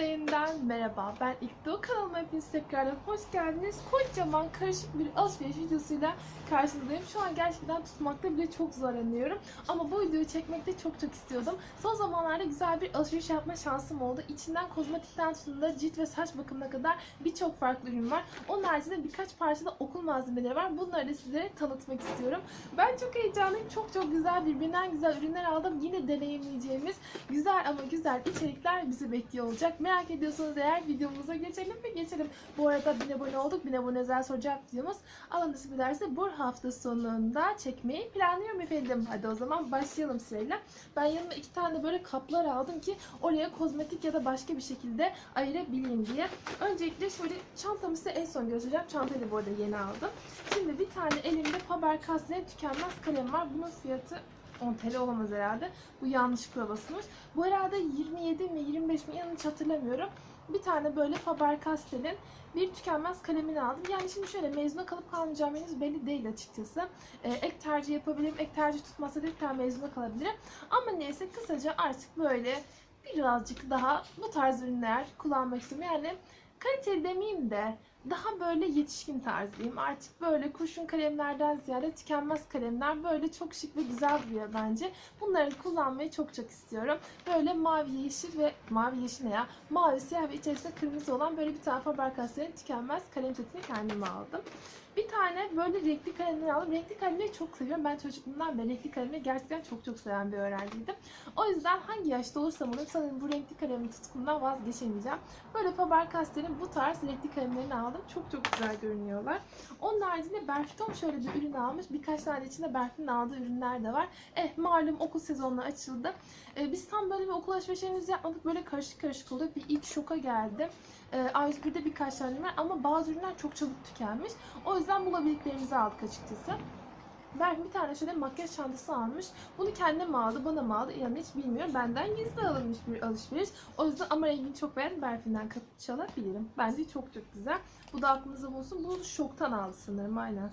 Yeniden merhaba. Ben İkto kanalıma hepiniz tekrardan hoş geldiniz. Kocaman karışık bir alışveriş videosuyla karşınızdayım. Şu an gerçekten tutmakta bile çok zorlanıyorum. Ama bu videoyu çekmekte çok çok istiyordum. Son zamanlarda güzel bir alışveriş yapma şansım oldu. İçinden kozmetikten tutun da cilt ve saç bakımına kadar birçok farklı ürün var. Onun haricinde birkaç parçada okul malzemeleri var. Bunları da sizlere tanıtmak istiyorum. Ben çok heyecanlıyım. Çok çok güzel birbirinden güzel ürünler aldım. Yine deneyimleyeceğimiz güzel ama güzel içerikler bizi bekliyor olacak. Merak ediyorsanız eğer videomuza geçelim mi? Geçelim. Bu arada 1000 abone olduk. 1000 abone özel soru cevap videomuz. Allah nasip ederse bu hafta sonunda çekmeyi planlıyorum efendim. Hadi o zaman başlayalım sırayla. Ben yanıma iki tane böyle kaplar aldım ki oraya kozmetik ya da başka bir şekilde ayırabileyim diye. Öncelikle şöyle çantamı size en son göstereceğim. Çantayı da bu arada yeni aldım. Şimdi bir tane elimde Faber-Castell'in tükenmez kalem var. Bunun fiyatı 10 TL olamaz herhalde. Bu yanlışlıkla basılmış. Bu herhalde 27 mi 25 mi yanlış hatırlamıyorum. Bir tane böyle Faber-Castell'in bir tükenmez kalemini aldım. Yani şimdi şöyle mezuna kalıp kalmayacağım henüz belli değil açıkçası. Ee, ek tercih yapabilirim. Ek tercih tutmazsa tekrar mezuna kalabilirim. Ama neyse kısaca artık böyle birazcık daha bu tarz ürünler kullanmak istiyorum. Yani kaliteli demeyeyim de daha böyle yetişkin tarzıyım. Artık böyle kurşun kalemlerden ziyade tükenmez kalemler böyle çok şık ve güzel duruyor bence. Bunları kullanmayı çok çok istiyorum. Böyle mavi yeşil ve mavi yeşil ne ya? Mavi siyah ve içerisinde kırmızı olan böyle bir tane Faber-Castell'in tükenmez kalem setini kendime aldım. Bir tane böyle renkli kalemler aldım. Renkli kalemleri çok seviyorum. Ben çocukluğumdan beri renkli kalemleri gerçekten çok çok seven bir öğrenciydim. O yüzden hangi yaşta olursam olayım sanırım bu renkli kalemin tutkumdan vazgeçemeyeceğim. Böyle Faber-Castell'in bu tarz renkli kalemlerini aldım. Çok çok güzel görünüyorlar. Onun haricinde Berfton şöyle bir ürün almış. Birkaç tane içinde Berfton'un aldığı ürünler de var. Eh malum okul sezonu açıldı. Ee, biz tam böyle bir okul alışverişlerimizi yapmadık. Böyle karışık karışık oluyor. Bir ilk şoka geldim. Ee, A101'de birkaç tane var ama bazı ürünler çok çabuk tükenmiş. O yüzden bulabildiklerimizi aldık açıkçası. Ben bir tane şöyle makyaj çantası almış. Bunu kendim mi aldı, bana mı aldı inanın hiç bilmiyorum. Benden gizli alınmış bir alışveriş. O yüzden ama rengini çok beğendim. Berfin'den kapı çalabilirim. Bence çok çok güzel. Bu da aklınızda bulunsun. Bunu şoktan aldı sanırım aynen.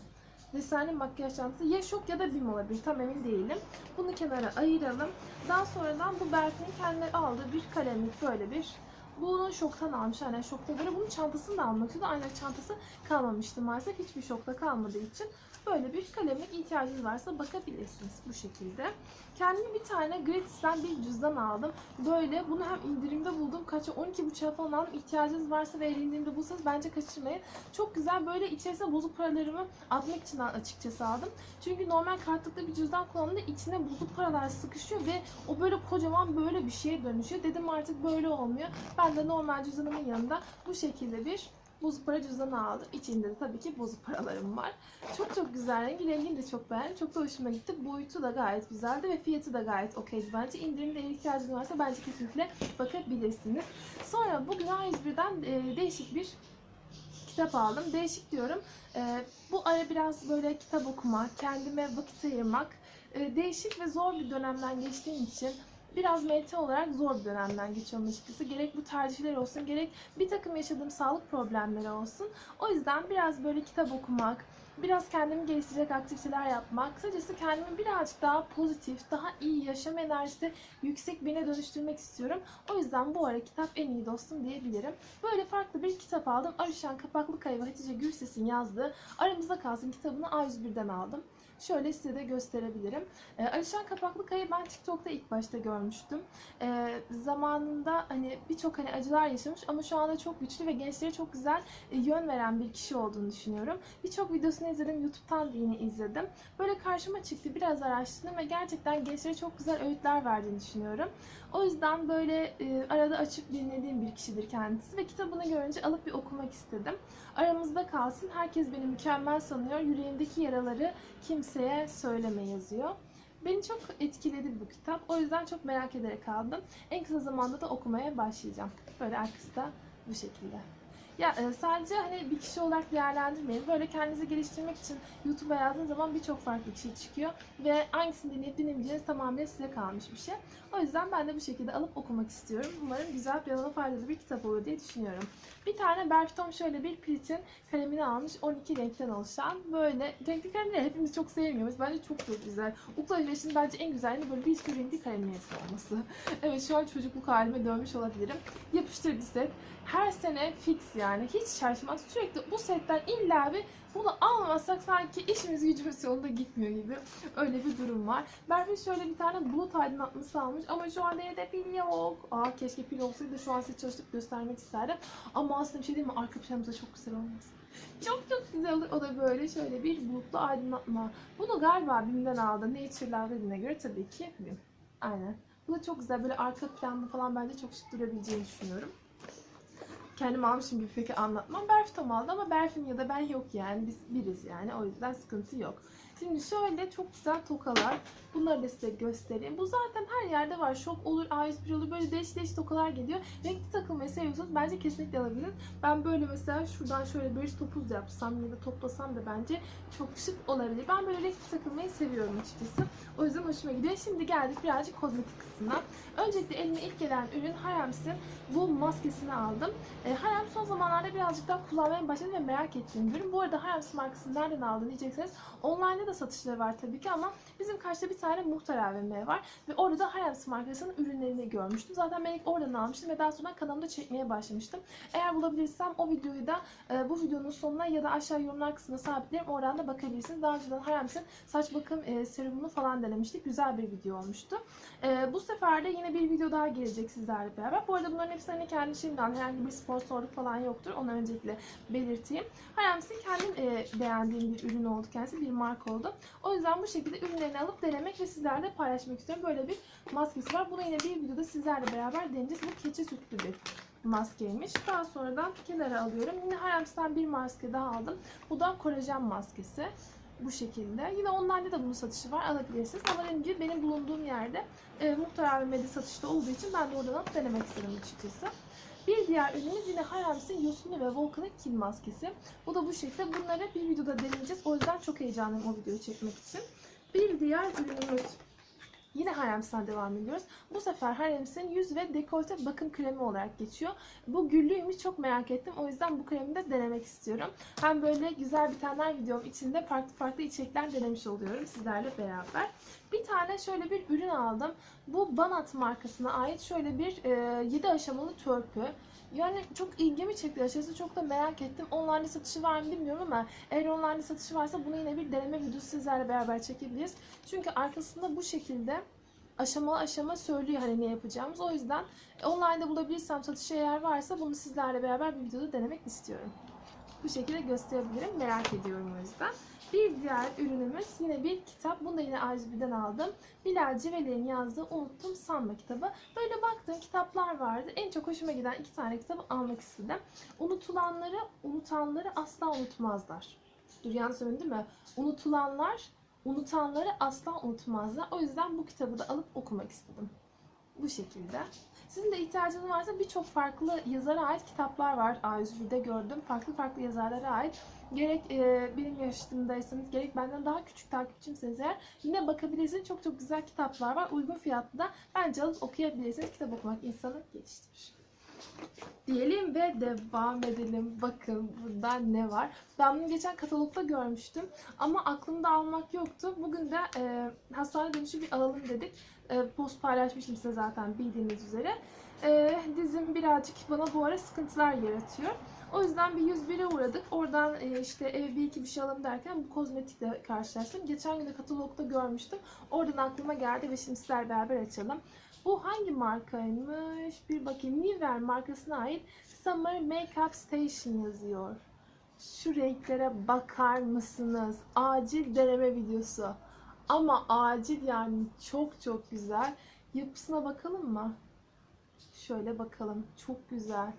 Desenli makyaj çantası. Ya şok ya da bim olabilir. Tam emin değilim. Bunu kenara ayıralım. Daha sonradan bu Berfin'in kendine aldığı bir kalemlik böyle bir bunu şoktan almış. Aynen şokta göre bunun çantasını da almak istiyordu. Ancak çantası kalmamıştı maalesef. Hiçbir şokta kalmadığı için böyle bir kalemlik ihtiyacınız varsa bakabilirsiniz bu şekilde. Kendime bir tane Gratis'ten bir cüzdan aldım. Böyle bunu hem indirimde buldum. Kaça 12,5'a falan aldım. İhtiyacınız varsa ve indirimde bulsanız bence kaçırmayın. Çok güzel böyle içerisine bozuk paralarımı atmak için açıkçası aldım. Çünkü normal kartlıklı bir cüzdan kullandığımda içine bozuk paralar sıkışıyor ve o böyle kocaman böyle bir şeye dönüşüyor. Dedim artık böyle olmuyor. Ben de normal cüzdanımın yanında bu şekilde bir bozuk para cüzdanı aldım. İçinde de tabii ki bozuk paralarım var. Çok çok güzel rengi. Rengini de çok beğendim. Çok da hoşuma gitti. Boyutu da gayet güzeldi ve fiyatı da gayet okeydi bence. İndirimde eğer ihtiyacınız varsa bence kesinlikle bakabilirsiniz. Sonra bugün A101'den e, değişik bir kitap aldım. Değişik diyorum. E, bu ara biraz böyle kitap okuma, kendime vakit ayırmak, e, değişik ve zor bir dönemden geçtiğim için biraz mental olarak zor bir dönemden geçiyorum açıkçası. Gerek bu tercihler olsun, gerek bir takım yaşadığım sağlık problemleri olsun. O yüzden biraz böyle kitap okumak, biraz kendimi geliştirecek aktiviteler yapmak, kısacası kendimi birazcık daha pozitif, daha iyi yaşam enerjisi yüksek birine dönüştürmek istiyorum. O yüzden bu ara kitap en iyi dostum diyebilirim. Böyle farklı bir kitap aldım. Arışan Kapaklıkaya ve Hatice Gürses'in yazdığı Aramızda Kalsın kitabını A101'den aldım. Şöyle size de gösterebilirim. Ee, Alişan Kapaklıkaya'yı ben TikTok'ta ilk başta görmüştüm. Ee, zamanında hani birçok hani acılar yaşamış ama şu anda çok güçlü ve gençlere çok güzel e, yön veren bir kişi olduğunu düşünüyorum. Birçok videosunu izledim. YouTube'dan da yine izledim. Böyle karşıma çıktı. Biraz araştırdım ve gerçekten gençlere çok güzel öğütler verdiğini düşünüyorum. O yüzden böyle e, arada açıp dinlediğim bir kişidir kendisi ve kitabını görünce alıp bir okumak istedim. Aramızda kalsın. Herkes beni mükemmel sanıyor. Yüreğimdeki yaraları kimseye söyleme yazıyor. Beni çok etkiledi bu kitap. O yüzden çok merak ederek aldım. En kısa zamanda da okumaya başlayacağım. Böyle arkası da bu şekilde. Ya e, sadece hani bir kişi olarak değerlendirmeyin. Böyle kendinizi geliştirmek için YouTube'a yazdığınız zaman birçok farklı kişi çıkıyor. Ve hangisini dinleyip dinlemeyeceğiniz tamamen size kalmış bir şey. O yüzden ben de bu şekilde alıp okumak istiyorum. Umarım güzel bir bana faydalı bir kitap olur diye düşünüyorum. Bir tane Berftom şöyle bir Pilit'in kalemini almış. 12 renkten oluşan. Böyle renkli kalemleri hepimiz çok sevmiyoruz. Bence çok çok güzel. Okul alışverişinin bence en güzelliği böyle bir sürü renkli kalemlerin olması. evet şu an çocukluk halime dönmüş olabilirim. Yapıştır set. Her sene fix yani. Hiç şaşmaz. Sürekli bu setten illa bir bunu almazsak sanki işimiz gücümüz yolunda gitmiyor gibi. Öyle bir durum var. Berfin şöyle bir tane bulut aydınlatması almış ama şu anda evde pil yok. Aa keşke pil olsaydı şu an size çalıştık göstermek isterdim. Ama aslında bir şey değil mi? Arka planımızda çok güzel olmaz. Çok çok güzel olur. O da böyle şöyle bir bulutlu aydınlatma. Bunu galiba BİM'den aldı. Nature'lar dediğine göre tabii ki. Aynen. Bu da çok güzel. Böyle arka planda falan bence çok şık durabileceğini düşünüyorum. Kendim almışım gibi peki anlatmam. Berftom aldı ama Berfin ya da ben yok yani. Biz biriz yani. O yüzden sıkıntı yok. Şimdi şöyle çok güzel tokalar. Bunları da size göstereyim. Bu zaten her yerde var. Şok olur, A101 olur. Böyle değişik değişik tokalar geliyor. Renkli takılmayı seviyorsanız bence kesinlikle alabilirsiniz. Ben böyle mesela şuradan şöyle bir topuz yapsam ya da toplasam da bence çok şık olabilir. Ben böyle renkli takılmayı seviyorum açıkçası. O yüzden hoşuma gidiyor. Şimdi geldik birazcık kozmetik kısmına. Öncelikle elime ilk gelen ürün Harems'in bu maskesini aldım. E, Harem son zamanlarda birazcık daha kullanmaya başladım ve merak ettiğim bir ürün. Bu arada Harem's markasını nereden aldın diyecekseniz online'da da satışları var tabii ki ama bizim karşıda bir tane muhtar AVM var ve orada da Harem's markasının ürünlerini görmüştüm. Zaten ben ilk oradan almıştım ve daha sonra kanalımda çekmeye başlamıştım. Eğer bulabilirsem o videoyu da e, bu videonun sonuna ya da aşağı yorumlar kısmına sabitlerim. Oradan da bakabilirsiniz. Daha önceden Harems'in saç bakım e, serumunu falan denemiştik. Güzel bir video olmuştu. E, bu sefer de yine bir video daha gelecek sizlerle beraber. Bu arada bunların hepsi hani kendi şeyimden herhangi bir sponsorluk falan yoktur. Onu öncelikle belirteyim. Harems'in kendim e, beğendiğim bir ürün oldu kendisi. Bir marka oldu. O yüzden bu şekilde ürünlerini alıp denemek ve sizlerle paylaşmak istiyorum. Böyle bir maskesi var. Bunu yine bir videoda sizlerle beraber deneyeceğiz. Bu keçi sütlü bir maskeymiş. Daha sonradan kenara alıyorum. Yine Harems'ten bir maske daha aldım. Bu da kolajen maskesi. Bu şekilde. Yine onlarda da bunun satışı var. Alabilirsiniz. Ama dediğim gibi benim bulunduğum yerde e, Muhtar AVM'de satışta olduğu için ben de oradan alıp denemek istedim açıkçası. Bir diğer ürünümüz yine Harems'in yosunlu ve volkanik kil maskesi. Bu da bu şekilde. Bunları bir videoda deneyeceğiz. O yüzden çok heyecanlıyım o videoyu çekmek için. Bir diğer ürünümüz Yine Harems'ten devam ediyoruz. Bu sefer Harems'in yüz ve dekolte bakım kremi olarak geçiyor. Bu güllüymüş çok merak ettim. O yüzden bu kremi de denemek istiyorum. Hem böyle güzel bitenler videom içinde farklı farklı içerikler denemiş oluyorum sizlerle beraber. Bir tane şöyle bir ürün aldım. Bu Banat markasına ait şöyle bir e, 7 aşamalı törpü. Yani çok ilgimi çekti açıkçası çok da merak ettim. Online satışı var mı bilmiyorum ama eğer online satışı varsa bunu yine bir deneme videosu sizlerle beraber çekebiliriz. Çünkü arkasında bu şekilde aşama aşama söylüyor hani ne yapacağımız. O yüzden online'da bulabilirsem satışa eğer varsa bunu sizlerle beraber bir videoda denemek istiyorum. Bu şekilde gösterebilirim. Merak ediyorum o yüzden. Bir diğer ürünümüz yine bir kitap. Bunu da yine A101'den aldım. Bilal Civelek'in yazdığı Unuttum Sanma kitabı. Böyle baktığım kitaplar vardı. En çok hoşuma giden iki tane kitabı almak istedim. Unutulanları, unutanları asla unutmazlar. Dur yanlış söyledim değil mi? Unutulanlar, unutanları asla unutmazlar. O yüzden bu kitabı da alıp okumak istedim. Bu şekilde. Sizin de ihtiyacınız varsa birçok farklı yazara ait kitaplar var. A101'de gördüm. Farklı farklı yazarlara ait. Gerek e, benim yaşımdaysanız gerek benden daha küçük takipçimseniz eğer yine bakabilirsiniz. Çok çok güzel kitaplar var. Uygun fiyatlı da bence alıp okuyabilirsiniz. Kitap okumak insanı geliştirir. Diyelim ve devam edelim. Bakın burada ne var. Ben bunu geçen katalogda görmüştüm. Ama aklımda almak yoktu. Bugün de e, hastane dönüşü bir alalım dedik. E, post paylaşmıştım size zaten bildiğiniz üzere. E, dizim birazcık bana bu ara sıkıntılar yaratıyor. O yüzden bir 101'e uğradık. Oradan e, işte eve bir iki bir şey alalım derken bu kozmetikle karşılaştım. Geçen gün de katalogda görmüştüm. Oradan aklıma geldi ve şimdi sizler beraber açalım. Bu hangi markaymış? Bir bakayım. Niver markasına ait Summer Makeup Station yazıyor. Şu renklere bakar mısınız? Acil deneme videosu. Ama acil yani çok çok güzel. Yapısına bakalım mı? Şöyle bakalım. Çok güzel.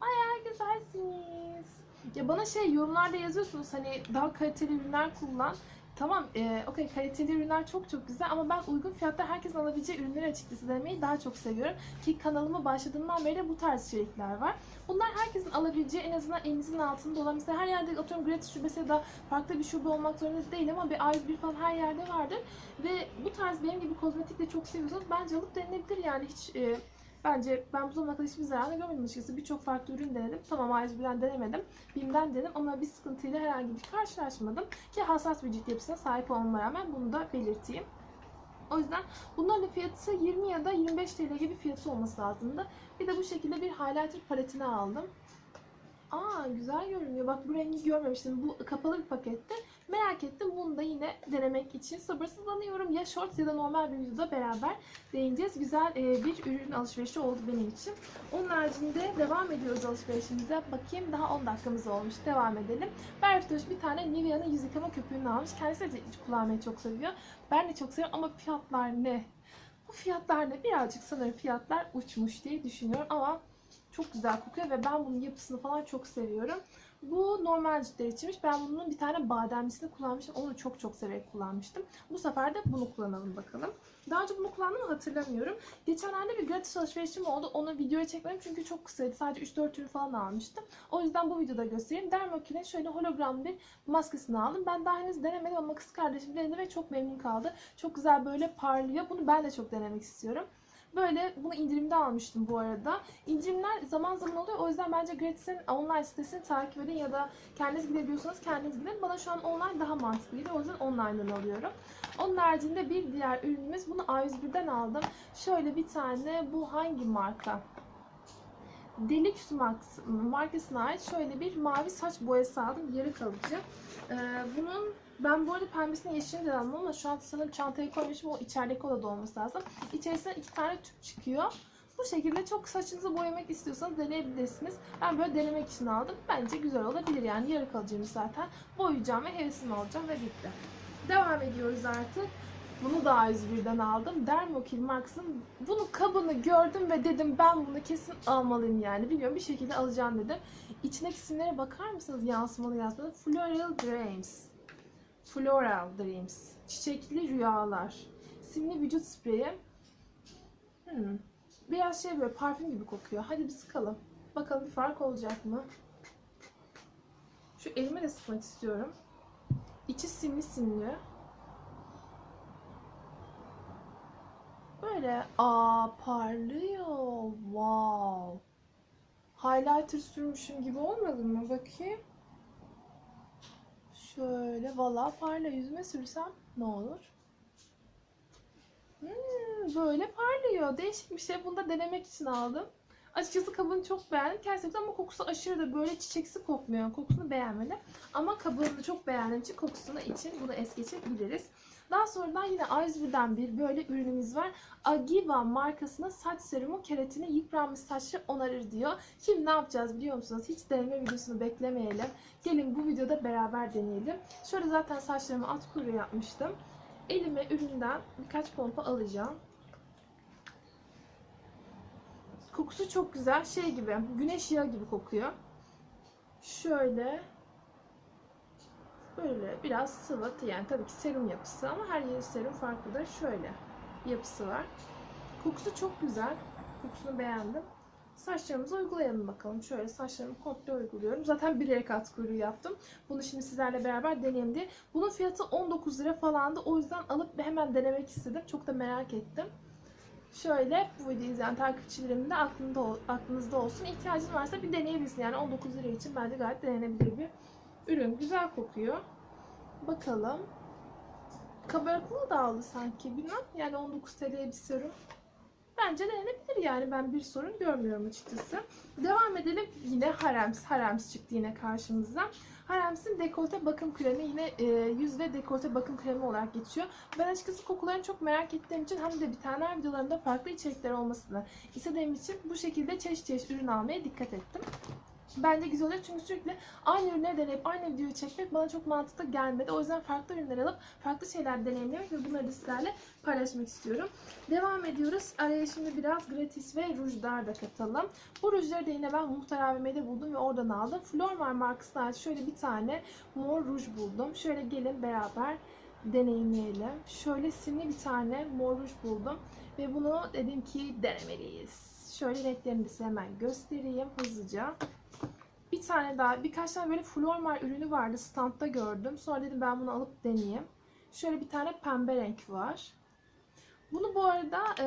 Bayağı güzelsiniz. Ya bana şey yorumlarda yazıyorsunuz hani daha kaliteli ürünler kullan. Tamam, e, okey kaliteli ürünler çok çok güzel ama ben uygun fiyatta herkesin alabileceği ürünleri açıkçası denemeyi daha çok seviyorum. Ki kanalıma başladığımdan beri de bu tarz içerikler var. Bunlar herkesin alabileceği en azından elinizin altında olan mesela her yerde atıyorum gratis şubesi ya da farklı bir şube olmak zorunda değil ama bir A101 falan her yerde vardır. Ve bu tarz benim gibi kozmetik de çok seviyorsanız bence alıp denenebilir yani hiç e, Bence ben bu zamana kadar hiçbir zararını görmedim açıkçası. Birçok farklı ürün denedim. Tamam A101'den denemedim. BİM'den denedim ama bir sıkıntıyla herhangi bir karşılaşmadım. Ki hassas bir cilt yapısına sahip olmama rağmen bunu da belirteyim. O yüzden bunların fiyatı 20 ya da 25 TL gibi fiyatı olması lazımdı. Bir de bu şekilde bir highlighter paletini aldım. Aa güzel görünüyor. Bak bu rengi görmemiştim. Bu kapalı bir pakette. Merak ettim. Bunu da yine denemek için sabırsızlanıyorum. Ya short ya da normal bir videoda beraber değineceğiz. Güzel e, bir ürün alışverişi oldu benim için. Onun haricinde devam ediyoruz alışverişimize. Bakayım daha 10 dakikamız olmuş. Devam edelim. Berftoş bir tane Nivea'nın yüz yıkama köpüğünü almış. Kendisi de kullanmayı çok seviyor. Ben de çok seviyorum ama fiyatlar ne? Bu fiyatlar ne? Birazcık sanırım fiyatlar uçmuş diye düşünüyorum ama çok güzel kokuyor ve ben bunun yapısını falan çok seviyorum. Bu normal ciltler içinmiş. Ben bunun bir tane bademlisini kullanmıştım. Onu çok çok severek kullanmıştım. Bu sefer de bunu kullanalım bakalım. Daha önce bunu kullandım mı hatırlamıyorum. Geçenlerde bir gratis alışverişim oldu. Onu videoya çekmedim çünkü çok kısaydı. Sadece 3-4 ürün falan almıştım. O yüzden bu videoda göstereyim. Dermokin'in şöyle hologram bir maskesini aldım. Ben daha henüz denemedim ama kız kardeşim denedi ve çok memnun kaldı. Çok güzel böyle parlıyor. Bunu ben de çok denemek istiyorum. Böyle bunu indirimde almıştım bu arada. İndirimler zaman zaman oluyor. O yüzden bence Gratis'in online sitesini takip edin ya da kendiniz gidebiliyorsanız kendiniz gidin. Bana şu an online daha mantıklı geliyor. O yüzden online'dan alıyorum. Onun haricinde bir diğer ürünümüz. Bunu A101'den aldım. Şöyle bir tane bu hangi marka? Deluxe Max markasına ait şöyle bir mavi saç boyası aldım. Yarı kalıcı. Ee, bunun ben bu arada pembesini yeşilini de aldım ama şu an sanırım çantaya koymuşum. O içerideki odada olması lazım. İçerisinden iki tane tüp çıkıyor. Bu şekilde çok saçınızı boyamak istiyorsanız deneyebilirsiniz. Ben böyle denemek için aldım. Bence güzel olabilir yani. Yarı kalıcıymış zaten. Boyayacağım ve hevesimi alacağım ve bitti. Devam ediyoruz artık. Bunu da A101'den aldım. Dermokill Max'ın bunu kabını gördüm ve dedim ben bunu kesin almalıyım yani. Bilmiyorum bir şekilde alacağım dedim. İçindeki isimlere bakar mısınız yansımalı yazmalı? Floral Dreams. Floral Dreams. Çiçekli rüyalar. Simli vücut spreyi. Hmm. Biraz şey böyle parfüm gibi kokuyor. Hadi bir sıkalım. Bakalım bir fark olacak mı? Şu elime de sıkmak istiyorum. İçi simli simli. Böyle aa parlıyor. Wow. Highlighter sürmüşüm gibi olmadı mı? Bakayım. Şöyle valla parla yüzüme sürsem ne olur? Hmm, böyle parlıyor. Değişik bir şey. Bunu da denemek için aldım. Açıkçası kabını çok beğendim. Gerçekten ama kokusu aşırı da böyle çiçeksi kokmuyor. Kokusunu beğenmedim. Ama kabını çok beğendiğim için kokusunu için bunu es geçebiliriz. Daha sonradan yine A101'den bir böyle ürünümüz var. Agiva markasının saç serumu keratini yıpranmış saçları onarır diyor. Şimdi ne yapacağız biliyor musunuz? Hiç deneme videosunu beklemeyelim. Gelin bu videoda beraber deneyelim. Şöyle zaten saçlarımı at kuyruğu yapmıştım. Elime üründen birkaç pompa alacağım. Kokusu çok güzel. Şey gibi, güneş yağı gibi kokuyor. Şöyle böyle biraz sıvı yani tabii ki serum yapısı ama her yeri serum farklıdır. Şöyle yapısı var. Kokusu çok güzel. Kokusunu beğendim. Saçlarımıza uygulayalım bakalım. Şöyle saçlarımı komple uyguluyorum. Zaten bilerek at kuyruğu yaptım. Bunu şimdi sizlerle beraber deneyeyim diye. Bunun fiyatı 19 lira falandı. O yüzden alıp hemen denemek istedim. Çok da merak ettim. Şöyle bu videoyu izleyen takipçilerim de aklında, aklınızda olsun. İhtiyacın varsa bir deneyebilirsin. Yani 19 lira için bence gayet denenebilir bir ürün. Güzel kokuyor. Bakalım. Kabarıklığı da aldı sanki. Bilmem. Yani 19 TL'ye bir serum. Bence denenebilir yani. Ben bir sorun görmüyorum açıkçası. Devam edelim. Yine Harems. Harems çıktı yine karşımıza. Harems'in dekolte bakım kremi yine e, yüz ve dekolte bakım kremi olarak geçiyor. Ben açıkçası kokularını çok merak ettiğim için hem de bitenler videolarında farklı içerikler olmasını istediğim için bu şekilde çeşit çeşit ürün almaya dikkat ettim. Bence güzel oluyor çünkü sürekli aynı ürünleri deneyip aynı videoyu çekmek bana çok mantıklı gelmedi. O yüzden farklı ürünler alıp farklı şeyler deneyimlemek ve bunları da sizlerle paylaşmak istiyorum. Devam ediyoruz. Araya şimdi biraz gratis ve rujlar da katalım. Bu rujları da yine ben Muhtar AVM'de buldum ve oradan aldım. Flormar markasına şöyle bir tane mor ruj buldum. Şöyle gelin beraber deneyimleyelim. Şöyle simli bir tane mor ruj buldum. Ve bunu dedim ki denemeliyiz. Şöyle renklerini size hemen göstereyim hızlıca. Bir tane daha, birkaç tane böyle Flormar ürünü vardı. Standta gördüm. Sonra dedim ben bunu alıp deneyeyim. Şöyle bir tane pembe renk var. Bunu bu arada e,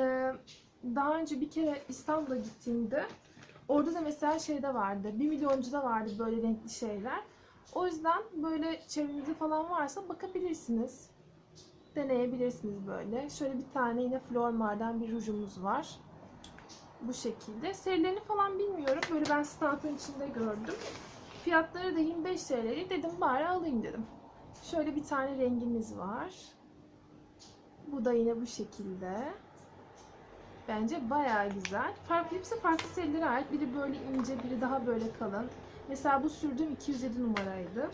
daha önce bir kere İstanbul'a gittiğimde orada da mesela şeyde vardı. Bir milyoncuda vardı böyle renkli şeyler. O yüzden böyle çevrenizde falan varsa bakabilirsiniz. Deneyebilirsiniz böyle. Şöyle bir tane yine Flormar'dan bir rujumuz var. Bu şekilde. Serilerini falan bilmiyorum. Böyle ben standın içinde gördüm. Fiyatları da 25 TL'ydi. Dedim bari alayım dedim. Şöyle bir tane rengimiz var. Bu da yine bu şekilde. Bence bayağı güzel. Farklı hepsi farklı serilere ait. Biri böyle ince, biri daha böyle kalın. Mesela bu sürdüğüm 207 numaraydı.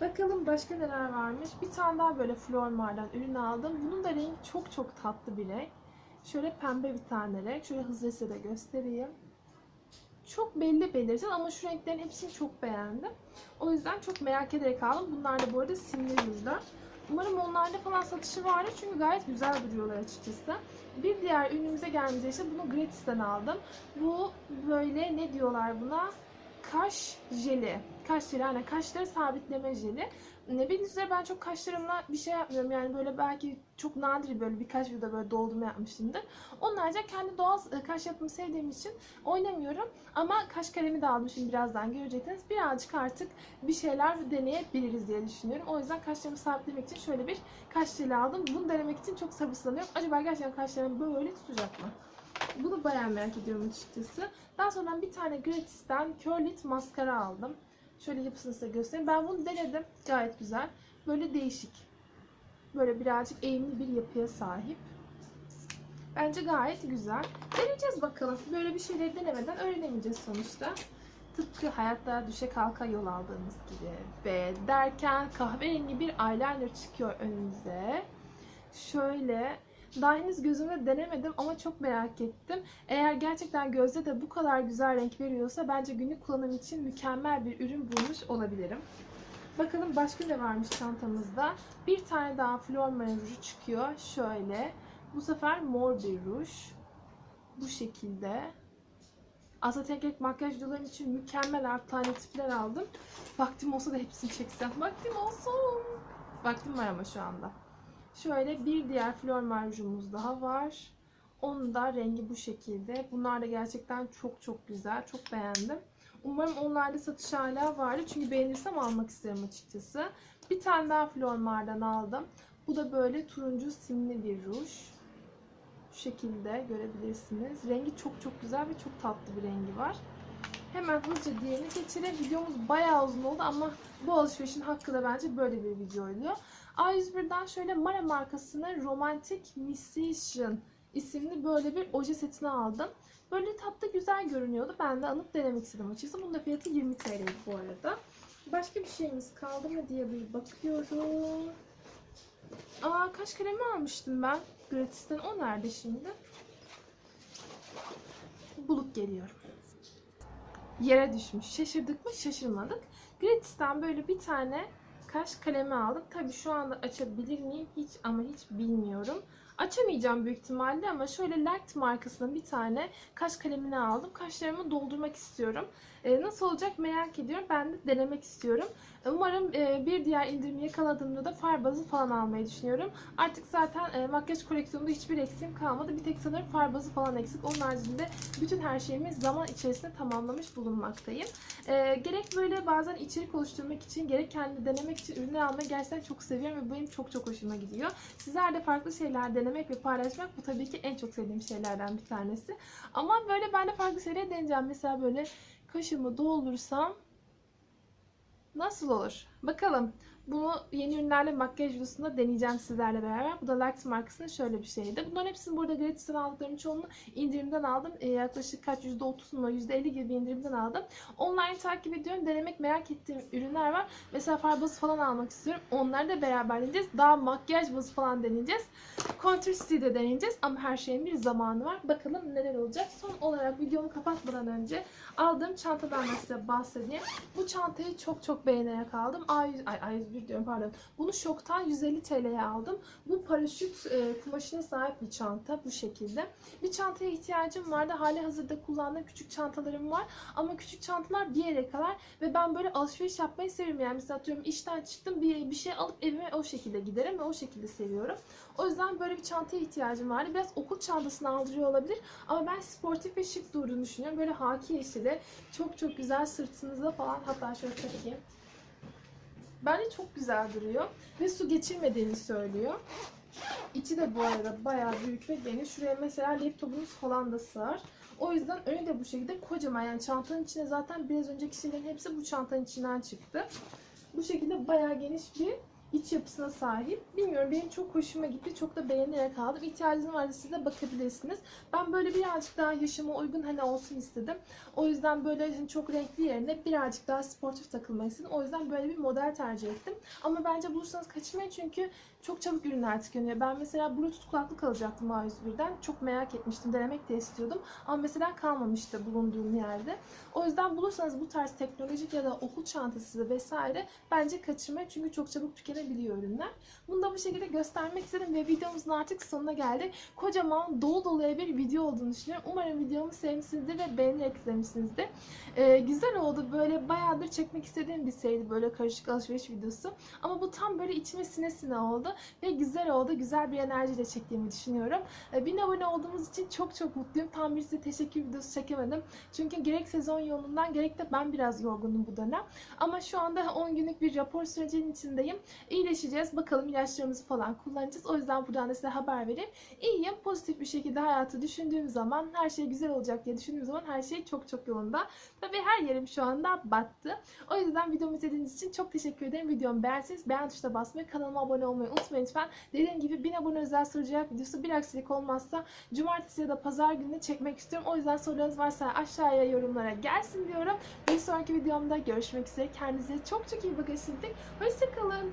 Bakalım başka neler varmış. Bir tane daha böyle Flormar'dan ürün aldım. Bunun da rengi çok çok tatlı bir renk. Şöyle pembe bir tane renk. Şöyle hızlı size de göstereyim. Çok belli belirtin ama şu renklerin hepsini çok beğendim. O yüzden çok merak ederek aldım. Bunlar da bu arada simli rujlar. Umarım onlarda falan satışı vardır çünkü gayet güzel duruyorlar açıkçası. Bir diğer ürünümüze geldiğimizde ise bunu Gratis'ten aldım. Bu böyle ne diyorlar buna? Kaş jeli. Kaş jeli yani kaşları sabitleme jeli. Ne bildiğiniz üzere ben çok kaşlarımla bir şey yapmıyorum. Yani böyle belki çok nadir böyle birkaç videoda böyle doldurma yapmışımdır. Onun harici kendi doğal e, kaş yapımı sevdiğim için oynamıyorum. Ama kaş kalemi de almışım birazdan göreceksiniz. Birazcık artık bir şeyler deneyebiliriz diye düşünüyorum. O yüzden kaşlarımı sabitlemek için şöyle bir kaş jeli aldım. Bunu denemek için çok sabırsızlanıyorum. Acaba gerçekten kaşlarım böyle tutacak mı? Bunu bayağı merak ediyorum açıkçası. Daha sonra bir tane Gratis'ten Curlit maskara aldım. Şöyle yapısını size göstereyim. Ben bunu denedim. Gayet güzel. Böyle değişik. Böyle birazcık eğimli bir yapıya sahip. Bence gayet güzel. Deneyeceğiz bakalım. Böyle bir şeyleri denemeden öğrenemeyeceğiz sonuçta. Tıpkı hayatta düşe kalka yol aldığımız gibi. Ve derken kahverengi bir eyeliner çıkıyor önümüze. Şöyle daha henüz gözümde denemedim ama çok merak ettim. Eğer gerçekten gözde de bu kadar güzel renk veriyorsa bence günlük kullanım için mükemmel bir ürün bulmuş olabilirim. Bakalım başka ne varmış çantamızda. Bir tane daha Flormar'ın ruju çıkıyor. Şöyle. Bu sefer mor bir ruj. Bu şekilde. Aslında tek tek makyaj videolarım için mükemmel alternatifler aldım. Vaktim olsa da hepsini çeksem. Vaktim olsun. Vaktim var ama şu anda. Şöyle bir diğer Flormar rujumuz daha var. Onun da rengi bu şekilde. Bunlar da gerçekten çok çok güzel. Çok beğendim. Umarım onlarda satış hala vardır. Çünkü beğenirsem almak isterim açıkçası. Bir tane daha Flormar'dan aldım. Bu da böyle turuncu simli bir ruj. Şu şekilde görebilirsiniz. Rengi çok çok güzel ve çok tatlı bir rengi var. Hemen hızlıca diğerini geçelim. Videomuz bayağı uzun oldu ama bu alışverişin hakkı da bence böyle bir videoydu. A101'den şöyle Mara markasının Romantic Musician isimli böyle bir oje setini aldım. Böyle tatlı güzel görünüyordu. Ben de alıp denemek istedim açıkçası. Bunun da fiyatı 20 TL'ydi bu arada. Başka bir şeyimiz kaldı mı diye bir bakıyorum. Aa kaş kalemi almıştım ben. Gratis'ten. O nerede şimdi? Bulup geliyorum. Yere düşmüş. Şaşırdık mı? Şaşırmadık. Gratis'ten böyle bir tane kaş kalemi aldım. Tabii şu anda açabilir miyim? Hiç ama hiç bilmiyorum. Açamayacağım büyük ihtimalle ama şöyle Lakt markasının bir tane kaş kalemini aldım. Kaşlarımı doldurmak istiyorum. Ee, nasıl olacak merak ediyorum. Ben de denemek istiyorum. Umarım e, bir diğer indirimi yakaladığımda da far bazı falan almayı düşünüyorum. Artık zaten e, makyaj koleksiyonunda hiçbir eksiğim kalmadı. Bir tek sanırım far bazı falan eksik. Onun haricinde bütün her şeyimi zaman içerisinde tamamlamış bulunmaktayım. E, gerek böyle bazen içerik oluşturmak için gerek kendi denemek için ürünler almayı gerçekten çok seviyorum ve benim çok çok hoşuma gidiyor. Sizler de farklı şeyler denemek ve paylaşmak bu tabii ki en çok sevdiğim şeylerden bir tanesi. Ama böyle ben de farklı şeyler deneyeceğim. Mesela böyle kaşımı doldursam nasıl olur? Bakalım. Bunu yeni ürünlerle makyaj videosunda deneyeceğim sizlerle beraber. Bu da Lux markasının şöyle bir şeydi. Bunların hepsini burada gratis'ten aldıklarım çoğunu indirimden aldım. Ee, yaklaşık kaç %30 mu %50 gibi bir indirimden aldım. Online takip ediyorum. Denemek merak ettiğim ürünler var. Mesela far bazı falan almak istiyorum. Onları da beraber deneyeceğiz. Daha makyaj bazı falan deneyeceğiz. Contour City'de deneyeceğiz. Ama her şeyin bir zamanı var. Bakalım neler olacak. Son olarak videomu kapatmadan önce aldığım çantadan da size bahsedeyim. Bu çantayı çok çok beğenerek aldım. A100, ay A101 diyorum pardon. Bunu Şok'tan 150 TL'ye aldım. Bu paraşüt e, kumaşına sahip bir çanta bu şekilde. Bir çantaya ihtiyacım vardı. Hali hazırda kullandığım küçük çantalarım var. Ama küçük çantalar bir yere kadar ve ben böyle alışveriş yapmayı seviyorum. Yani mesela atıyorum işten çıktım bir, bir şey alıp evime o şekilde giderim ve o şekilde seviyorum. O yüzden böyle bir çantaya ihtiyacım vardı. Biraz okul çantasını andırıyor olabilir ama ben sportif ve şık durduğunu düşünüyorum. Böyle haki yeşili çok çok güzel sırtınıza falan hatta şöyle takayım. Bence çok güzel duruyor ve su geçirmediğini söylüyor. İçi de bu arada bayağı büyük ve geniş. Şuraya mesela laptopunuz falan da sığar. O yüzden önü de bu şekilde kocaman. Yani çantanın içine zaten biraz önceki şeylerin hepsi bu çantanın içinden çıktı. Bu şekilde bayağı geniş bir iç yapısına sahip. Bilmiyorum benim çok hoşuma gitti. Çok da beğenerek aldım. İhtiyacınız varsa siz de bakabilirsiniz. Ben böyle birazcık daha yaşıma uygun hani olsun istedim. O yüzden böyle hani çok renkli yerine birazcık daha sportif takılmak istedim. O yüzden böyle bir model tercih ettim. Ama bence bulursanız kaçırmayın çünkü çok çabuk ürünler tükeniyor. Ben mesela Bluetooth kulaklık alacaktım A101'den. Çok merak etmiştim. Denemek de istiyordum. Ama mesela kalmamıştı bulunduğum yerde. O yüzden bulursanız bu tarz teknolojik ya da okul çantası vesaire bence kaçırmayın. Çünkü çok çabuk tükenebiliyor ürünler. Bunu da bu şekilde göstermek istedim ve videomuzun artık sonuna geldik. Kocaman dolu doluya bir video olduğunu düşünüyorum. Umarım videomu sevmişsinizdir ve beğenerek izlemişsinizdir. Ee, güzel oldu. Böyle bayağıdır çekmek istediğim bir seriydi böyle karışık alışveriş videosu. Ama bu tam böyle içime sine sine oldu ve güzel oldu. Güzel bir enerjiyle çektiğimi düşünüyorum. Ee, bin abone olduğumuz için çok çok mutluyum. Tam bir size teşekkür videosu çekemedim. Çünkü gerek sezon yoğunluğundan gerek de ben biraz yorgunum bu dönem. Ama şu anda 10 günlük bir rapor sürecinin içindeyim. İyileşeceğiz. Bakalım ilaçlarımızı falan kullanacağız. O yüzden buradan da size haber vereyim. İyiyim. Pozitif bir şekilde hayatı düşündüğüm zaman her şey güzel olacak diye düşündüğüm zaman her şey çok çok yolunda. Tabii her yerim şu anda battı. O yüzden videomu izlediğiniz için çok teşekkür ederim. Videomu beğenseniz beğen tuşuna basmayı, kanalıma abone olmayı unutmayın lütfen. Dediğim gibi 1000 abone özel soru cevap videosu bir aksilik olmazsa cumartesi ya da pazar günü çekmek istiyorum. O yüzden sorularınız varsa aşağıya yorumlara gelsin diyorum. Bir sonraki videomda görüşmek üzere. Kendinize çok çok iyi bakın şimdilik. Hoşçakalın.